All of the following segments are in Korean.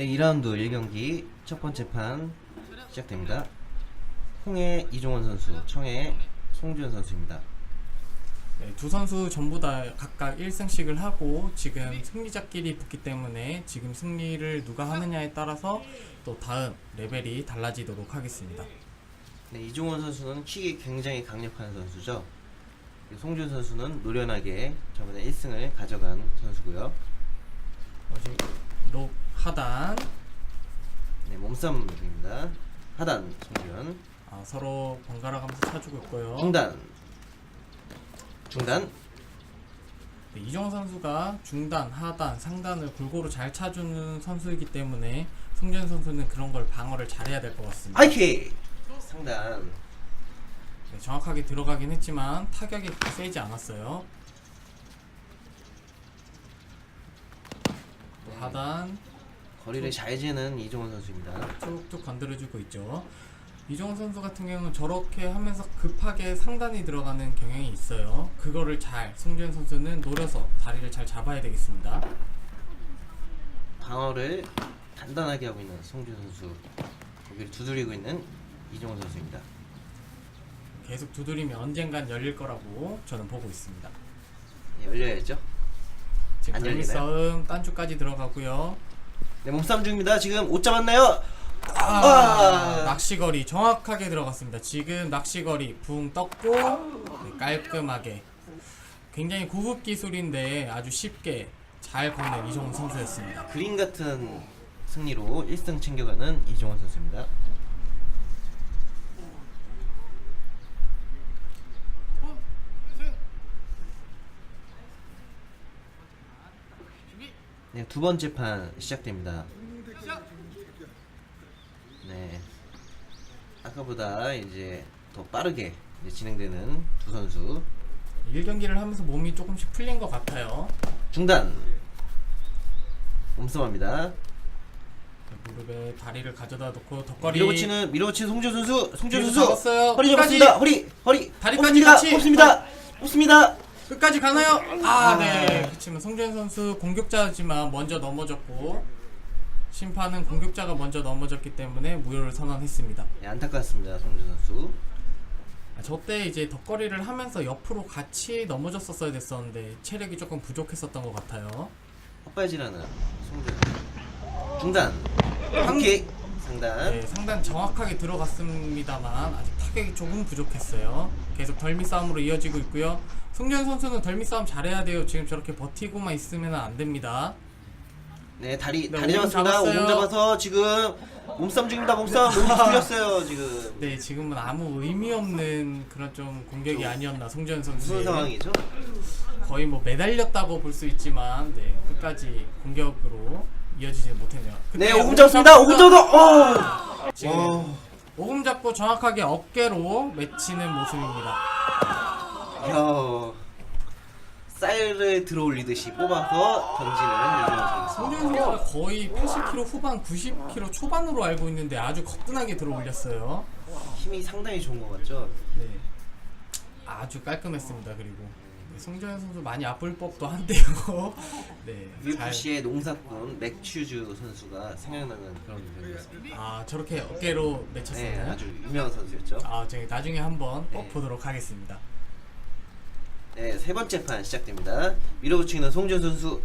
네, 2라운드 1경기 첫 번째 판 시작됩니다. 홍해 이종원 선수, 청해 송주현 선수입니다. 네, 두 선수 전부 다 각각 1승씩을 하고 지금 승리자끼리 붙기 때문에 지금 승리를 누가 하느냐에 따라서 또 다음 레벨이 달라지도록 하겠습니다. 네, 이종원 선수는 킥이 굉장히 강력한 선수죠. 송주현 선수는 노련하게 저번에 1승을 가져간 선수고요. 어제 록 하단 네, 몸싸움 중입니다. 하단 송주현, 아, 서로 번갈아 가면서 차주고 있고요. 중단, 중단, 네, 이정 선수가 중단, 하단, 상단을 골고루 잘 차주는 선수이기 때문에 송준 선수는 그런 걸 방어를 잘해야 될 것 같습니다. 하이킥, 상단, 네, 정확하게 들어가긴 했지만 타격이 그렇게 세지 않았어요. 또 하단 거리를 잘 재는 이종원 선수입니다. 툭툭 건드려주고 있죠. 이종훈 선수 같은 경우는 저렇게 하면서 급하게 상단이 들어가는 경향이 있어요. 그거를 잘 송주현 선수는 노려서 다리를 잘 잡아야 되겠습니다. 방어를 단단하게 하고 있는 송준 선수 거기를 두드리고 있는 이종원 선수입니다. 계속 두드리면 언젠간 열릴 거라고 저는 보고 있습니다. 네, 열려야죠. 지금 안 열리나요? 싸움 딴주까지 들어가고요. 네 몸싸움 중입니다. 지금 옷 잡았나요? 아, 아! 낚시거리 정확하게 들어갔습니다. 지금 낚시거리 붕 떴고 네, 깔끔하게 굉장히 고급 기술인데 아주 쉽게 잘 걷는 이종훈 선수였습니다. 그림 같은 승리로 1승 챙겨가는 이종원 선수입니다. 네, 두 번째 판 시작됩니다. 네. 아까보다 이제 더 빠르게 이제 진행되는 두 선수. 1경기를 하면서 몸이 조금씩 풀린 것 같아요. 중단. 몸싸움합니다. 무릎에 다리를 가져다 놓고 덧거리 밀어붙이는 밀어붙이는 송준 선수. 송준 뒤에서 선수. 잡았어요. 허리. 잡았습니다. 허리 허리. 다리까지. 같이. 뽑습니다. 뽑습니다. 끝까지 가나요? 아. 아, 네. 그렇지만 송재현 선수 공격자지만 먼저 넘어졌고 심판은 공격자가 먼저 넘어졌기 때문에 무효를 선언했습니다. 네, 안타깝습니다. 송준 선수. 아, 저때 이제 덧거리를 하면서 옆으로 같이 넘어졌었어야 됐었는데 체력이 조금 부족했었던 것 같아요. 헛발질하는 송준. 중단. 한킥 상단. 네, 상단 정확하게 들어갔습니다만 아직 타격이 조금 부족했어요. 계속 덜미 싸움으로 이어지고 있고요. 송재현 선수는 덜미 싸움 잘해야 돼요. 지금 저렇게 버티고만 있으면 안 됩니다. 네 다리 네, 다리 잡았습니다. 잡았어요. 오금 잡아서 지금 몸싸움 중입니다. 몸싸움 몸이 풀렸어요 지금. 네, 지금은 아무 의미 없는 그런 좀 공격이 아니었나 송재현 선수. 무슨 상황이죠? 거의 뭐 매달렸다고 볼 수 있지만 네, 끝까지 공격으로 이어지지 못했네요. 네 오금 잡습니다. 오금 잡아서. 어. 지금 어. 오금 잡고 정확하게 어깨로 맺히는 모습입니다. 야. 쌀을 들어올리듯이 뽑아서 던지는 선수. 선수가 거의 80kg 후반, 90kg 초반으로 알고 있는데 아주 거뜬하게 들어올렸어요. 힘이 상당히 좋은 것 같죠? 네, 아주 깔끔했습니다. 그리고 네, 송재현 선수 많이 아플 법도 한데요. 네, 잘 UFC의 농사꾼 맥추즈 선수가 생각나는 그런 경기였습니다. 아 저렇게 어깨로 네, 맺혔었나요? 아주 유명한 선수였죠. 아, 저희 나중에 한번 꼭 네. 보도록 하겠습니다. 네, 세 번째 판 시작됩니다. 밀어붙이는 송준 선수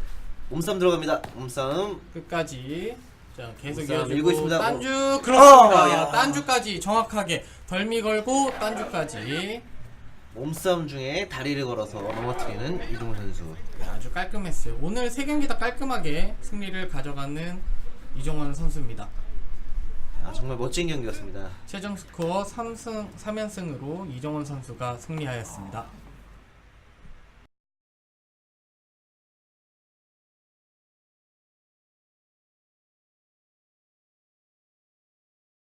몸싸움 들어갑니다. 몸싸움. 끝까지 자 계속 몸싸움 이어지고 있습니다. 딴주 그렇습니다. 어, 야. 딴주까지 정확하게 덜미 걸고 딴주까지 몸싸움 중에 다리를 걸어서 넘어뜨리는 이종훈 선수. 네, 아주 깔끔했어요. 오늘 세 경기 다 깔끔하게 승리를 가져가는 이종원 선수입니다. 아, 정말 멋진 경기였습니다. 최종 스코어 3승 3연승으로 이종원 선수가 승리하였습니다.